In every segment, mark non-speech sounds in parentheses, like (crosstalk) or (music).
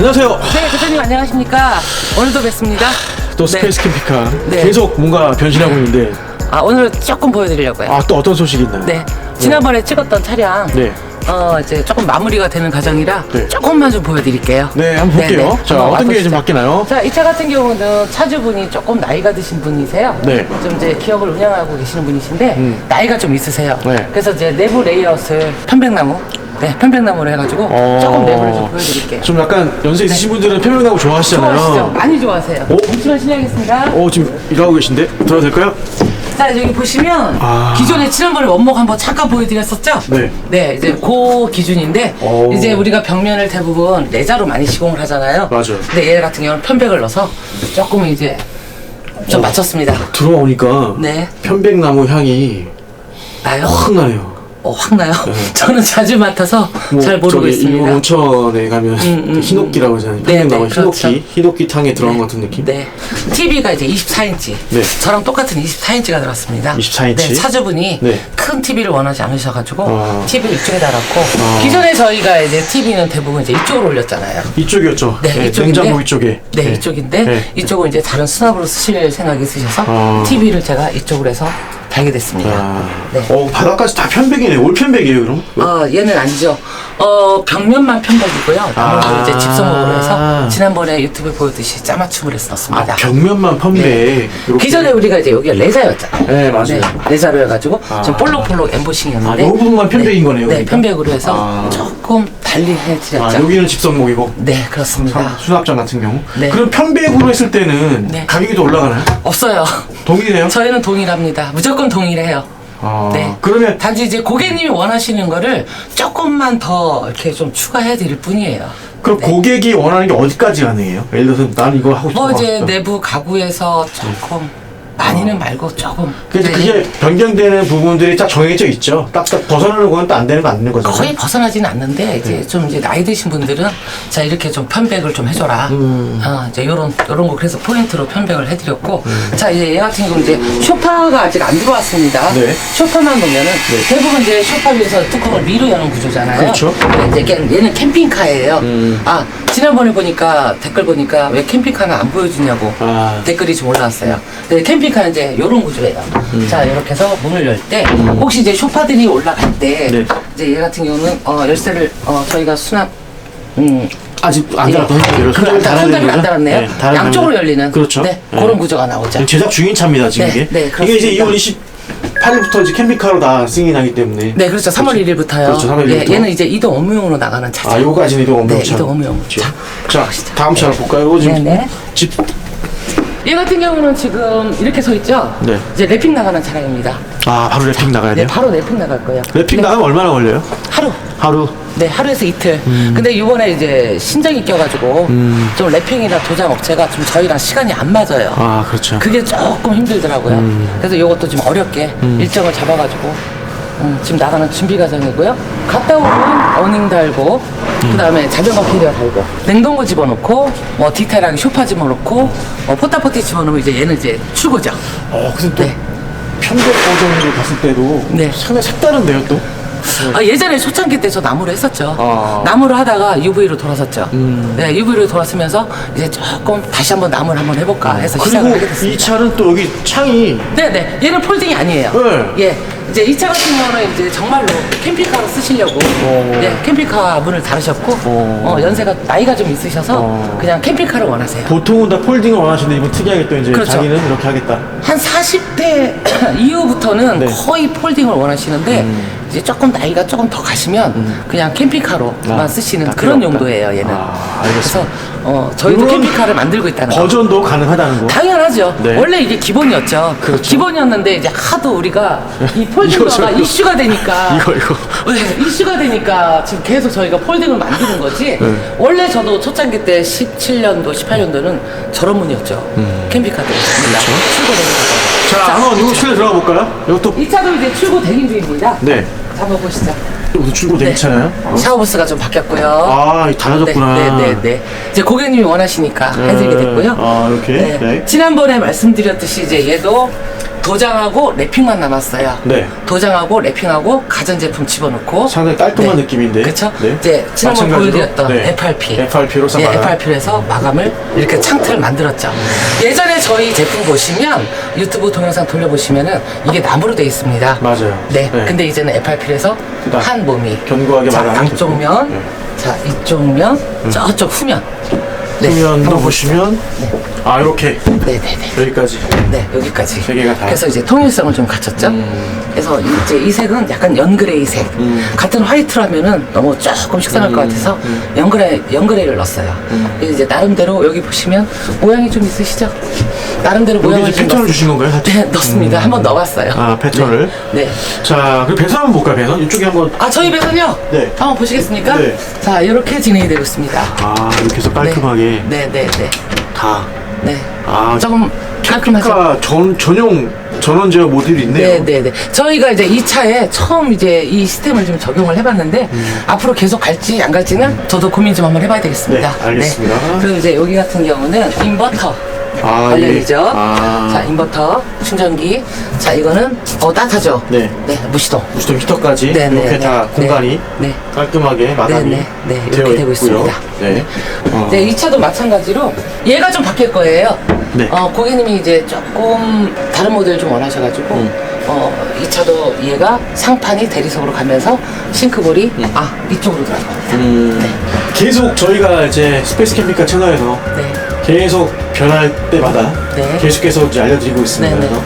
안녕하세요. 네, 대표님 안녕하십니까? 오늘도 뵙습니다. 또 네. 스페이스 캠핑카 네. 계속 뭔가 변신하고 있는데 아, 오늘 조금 보여드리려고요. 아 또 어떤 소식이 있나요? 네, 지난번에 찍었던 차량, 네. 어, 이제 조금 마무리가 되는 과정이라 네. 조금만 좀 보여드릴게요. 네, 한번 볼게요. 네, 네. 자, 한번 어떤 게 좀 와보시죠. 바뀌나요? 자, 이 차 같은 경우는 차주분이 조금 나이가 드신 분이세요. 네. 좀 이제 기업을 운영하고 계시는 분이신데, 음. 나이가 좀 있으세요. 네. 그래서 이제 내부 레이아웃을 편백나무, 네, 편백나무로 해가지고 어. 조금 내부를 좀 보여드릴게요. 좀 약간 연세 있으신 분들은 편백나무 좋아하시잖아요. 좋아하시죠? 많이 좋아하세요. 오. 잠시만 실례하겠습니다. 어, 지금 일하고 계신데? 들어도 될까요? 자 여기 보시면 아. 기존에 지난번에 원목 한번 잠깐 보여드렸었죠? 네. 네 이제 그 기준인데 오. 이제 우리가 벽면을 대부분 레자로 많이 시공을 하잖아요. 맞아요. 근데 얘 같은 경우는 편백을 넣어서 조금 이제 좀 맞췄습니다. 들어오니까 네 편백나무 향이 나요? 확 나요. 어, 확 나요? (laughs) 저는 자주 맡아서 뭐 잘 모르고 저기 있습니다. 일본 온천에 가면 음, 그 흰옥기라고 하잖아요. 네, 네, 흰옥기, 그렇죠. 흰옥기 탕에 들어간 것 같은 느낌. 네. TV가 이제 24인치. 네. 저랑 똑같은 24인치가 들어왔습니다. 24 인치? 네, 차주분이 네. 큰 TV를 원하지 않으셔가지고 아. TV를 이쪽에 달았고 아. 기존에 저희가 이제 TV는 대부분 이제 이쪽으로 올렸잖아요. 이쪽이었죠. 네, 이쪽인데 냉장고 이쪽에. 네, 이쪽인데 네. 이쪽은 이제 다른 수납으로 쓰실 생각이 있으셔서 아. TV를 제가 이쪽으로 해서 달게 됐습니다. 아, 네. 어 바닥까지 다 편백이네. 올 편백이에요, 그럼? 어, 얘는 아니죠. 어, 벽면만 편백이고요. 나머지 아. 이제 집성목으로 해서 지난번에 유튜브에 보여듯이 짜맞춤을 해서 아. 벽면만 편백. 이렇게. 네. 기존에 우리가 이제 여기가 레자였잖아요. 네, 맞아요. 레자로 해가지고 아. 좀 볼록볼록 엠보싱이었는데 아, 요 부분만 편백인 네, 거네요, 네, 그러니까? 편백으로 해서 아. 조금 달리 해드렸죠. 아, 여기는 집성목이고. 네, 그렇습니다. 수납장 같은 경우. 네. 그럼 편백으로 했을 때는 네. 가격이 더 올라가나요? 없어요. 동일해요? 저희는 동일합니다. 무조건 동일해요. 아, 네. 그러면 단지 이제 고객님이 원하시는 거를 조금만 더 이렇게 좀 추가해 드릴 뿐이에요. 그럼 고객이 원하는 게 어디까지 가능해요? 예를 들어서 나는 이거 하고 싶어. 뭐 이제. 내부 가구에서 조금 많이는 말고 조금 그래서 네. 그게 변경되는 부분들이 딱 정해져 있죠. 딱딱 벗어나는 건 또 안 되는 거 안 되는 거잖아요. 거의 벗어나지는 않는데 이제 네. 좀 이제 나이 드신 분들은 자 이렇게 좀 편백을 좀 해줘라. 음. 아 이제 요런 요런 거 그래서 포인트로 편백을 해드렸고 자 이제 얘 같은 경우 이제 쇼파가 아직 안 들어왔습니다. 네. 쇼파만 보면은 대부분 이제 쇼파 위에서 뚜껑을 위로 여는 구조잖아요. 그렇죠. 네, 이제 걔- 얘는 캠핑카예요. 음. 아 지난번에 보니까 댓글 보니까 왜 캠핑카는 안 보여주냐고 아. 댓글이 좀 올라왔어요. 근데 캠핑카는 이제 요런 구조예요. 음. 자 이렇게 해서 문을 열 때 혹시 이제 쇼파들이 올라갈 때 네. 이제 얘 같은 경우는 어, 열쇠를 어, 저희가 수납 음, 아직 안 예. 달았던 그, 손잡이 달아야 손잡이를 됩니다. 안 달았네요. 네, 달아야 양쪽으로. 열리는 그렇죠. 네, 네. 그런 구조가 나오죠. 제작 중인 차입니다 지금 네, 이게. 네, 이게 이제 그렇습니다. 2월 28일부터 이제 캠핑카로 다 승인이 나기 때문에. 네, 그렇죠. 3월 1일부터요. 그렇죠, 3월 1일 부터. 예, 얘는 이제 이동 업무용으로 나가는 차죠. 아, 요거까지는 이동 업무 네, 차. 이동 업무용. 자, 자, 자, 다음 차를 볼까요? 지금 네 네. 집 얘 같은 경우는 지금 이렇게 서 있죠. 네. 이제 랩핑 나가는 차량입니다. 아, 바로 랩핑 나가야 네, 돼요. 바로 랩핑 나갈 거예요. 랩핑 네, 나가면 얼마나 걸려요? 하루. 하루. 네, 하루에서 이틀. 음. 근데 이번에 이제 신정이 껴가지고 좀 랩핑이나 도장 업체가 좀 저희랑 시간이 안 맞아요. 아, 그렇죠. 그게 조금 힘들더라고요. 그래서 이것도 좀 어렵게 일정을 잡아가지고 음, 지금 나가는 준비 과정이고요. 갔다 오면 어닝 달고 그 다음에 자전거 캐리어 달고 냉동고 집어넣고 뭐 디테일하게 쇼파 집어넣고 뭐 포타포티 집어넣으면 이제 얘는 이제 출고죠. 어, 근데 또 네. 편백 버전으로 봤을 때도 네. 상당히 색다른데요, 또? 아, 예전에 초창기 때 저 나무로 했었죠. 아. 나무로 하다가 UV로 돌았었죠. 네, UV로 돌았으면서 이제 조금 다시 한번 나무를 한번 해볼까 해서 시작을 그리고 하게 됐습니다. 이 차는 또 여기 창이 네네. 얘는 폴딩이 아니에요. 네. 예. 이제 이 차 같은 경우는 이제 정말로 캠핑카로 쓰시려고 예, 캠핑카 문을 달으셨고 어, 연세가 나이가 좀 있으셔서 어. 그냥 캠핑카를 원하세요. 보통은 다 폴딩을 원하시는데 이번 특이하게 또 이제 그렇죠. 자기는 이렇게 하겠다. 한 40대 (clears throat) 이후부터는 네. 음. 거의 폴딩을 원하시는데 이제 조금 나이가 조금 더 가시면 그냥 캠핑카로만 아, 쓰시는 다 그런 없다. 용도예요 얘는. 아, 알겠습니다. 그래서 어, 저희도 캠핑카를 만들고 있다는 거. 버전도 가능하다는 거. 당연하죠. 네. 원래 이게 기본이었죠. 그렇죠. 기본이었는데 이제 하도 우리가 이 폴딩러가 이거. 이슈가 되니까 (laughs) 이거, 이거. 네, 이슈가 되니까 지금 계속 저희가 폴딩을 만드는 거지. 네. 원래 저도 초창기 때 17년도, 18년도는 저런 문이었죠. 캠핑카들. 그렇죠. 출고되는 거. 자, 한번 이거 실내 들어가 볼까요? 이것도 이 차도 이제 출고 대기 중입니다. 네. 잡아보시죠. 이것도 출고 되잖아요 샤워부스가 좀 바뀌었고요. 아, 달라졌구나. 네, 네, 네, 네. 이제 고객님이 원하시니까 해드리게 됐고요. 아, 이렇게? 네. 지난번에 말씀드렸듯이 이제 얘도 도장하고 랩핑만 남았어요. 네. 도장하고 랩핑하고 가전제품 집어넣고 상당히 깔끔한 느낌인데. 그렇죠. 네. 이제 지난번 마찬가지로, 보여드렸던 네. FRP, FRP 로서 예. FRP로 해서 마감을 이렇게 창틀을 만들었죠. 예전에 저희 제품 보시면 유튜브 동영상 돌려보시면은 이게 나무로 돼 있습니다. 맞아요. 네. 네. 근데 이제는 FRP로 해서 한 몸이 견고하게 자, 앞쪽 제품. 면, 네. 자 이쪽 면, 저쪽 후면. 네, 후면도 보시면 아 이렇게 네네네. 여기까지 네, 여기까지. 세 개가 다. 음. 그래서 이제 통일성을 좀 갖췄죠. 그래서 이제 이 색은 약간 연그레이 색. 같은 화이트라면은 너무 조금 식상할 음. 것 같아서 연그레이, 연그레이를 넣었어요. 그래서 이제 나름대로 여기 보시면 모양이 좀 있으시죠? 나름대로 여기 모양을 이제 좀 패턴을 넣었- 주신 건가요? 살짝? 네, 넣습니다. 한번 넣어봤어요. 아, 패턴을? 네. 네. 자 그럼 배선 한번 볼까요 배선 이쪽에 한번 아, 저희 배선요? 네. 한번 보시겠습니까? 네. 자, 이렇게 진행이 되고 있습니다. 아 이렇게 해서 깔끔하게 네, 네, 네. 다 네. 아, 조금 깔끔하죠? 그러니까 전 전용 전원 제어 모듈이 있네요. 네, 네, 네. 저희가 이제 이 차에 처음 이제 이 시스템을 좀 적용을 해봤는데 앞으로 계속 갈지 안 갈지는 저도 고민 좀 한번 해봐야 되겠습니다. 네, 알겠습니다. 그리고 이제 여기 같은 경우는 인버터. 아, 관련이죠. 예. 아. 자, 인버터, 충전기. 자, 이거는 어 따뜻하죠. 네. 네, 무시동. 무스톤 히터까지 네, 네, 이렇게 네. 다 네. 공간이 네. 깔끔하게 마감이 네, 네, 네. 되어 이렇게 되고 있고요. 있습니다. 네. 어. 네, 이 차도 마찬가지로 얘가 좀 바뀔 거예요. 네. 어, 고객님이 이제 조금 다른 모델 좀 원하셔가지고 음. 어, 이 차도 얘가 상판이 대리석으로 가면서 싱크볼이 아 이쪽으로 들어갑니다. 음, 계속 저희가 이제 스페이스 캠핑카 채널에서 네. 계속 변할 때마다 네. 계속해서 이제 알려드리고 있습니다. 네, 네. 그래서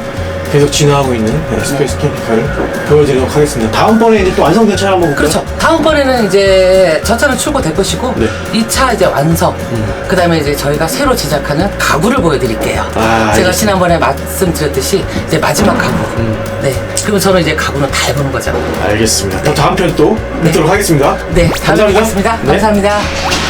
계속 진화하고 있는 네, 스페이스 캠핑카를 보여드리도록 하겠습니다. 다음번에 이제 또 완성된 차 한번 볼까요? 그렇죠. 다음번에는 이제 저 차는 출고될 것이고 네. 이 차 이제 완성. 그 다음에 이제 저희가 새로 제작하는 가구를 보여드릴게요. 아, 제가 알겠습니다. 지난번에 말씀드렸듯이 이제 마지막 가구. 네. 그리고 저는 이제 가구는 다 해보는 거죠. 알겠습니다. 그럼 다음 편또 네. 뵙도록 하겠습니다. 네. 다음에 감사합니다. 뵙겠습니다. 네. 감사합니다.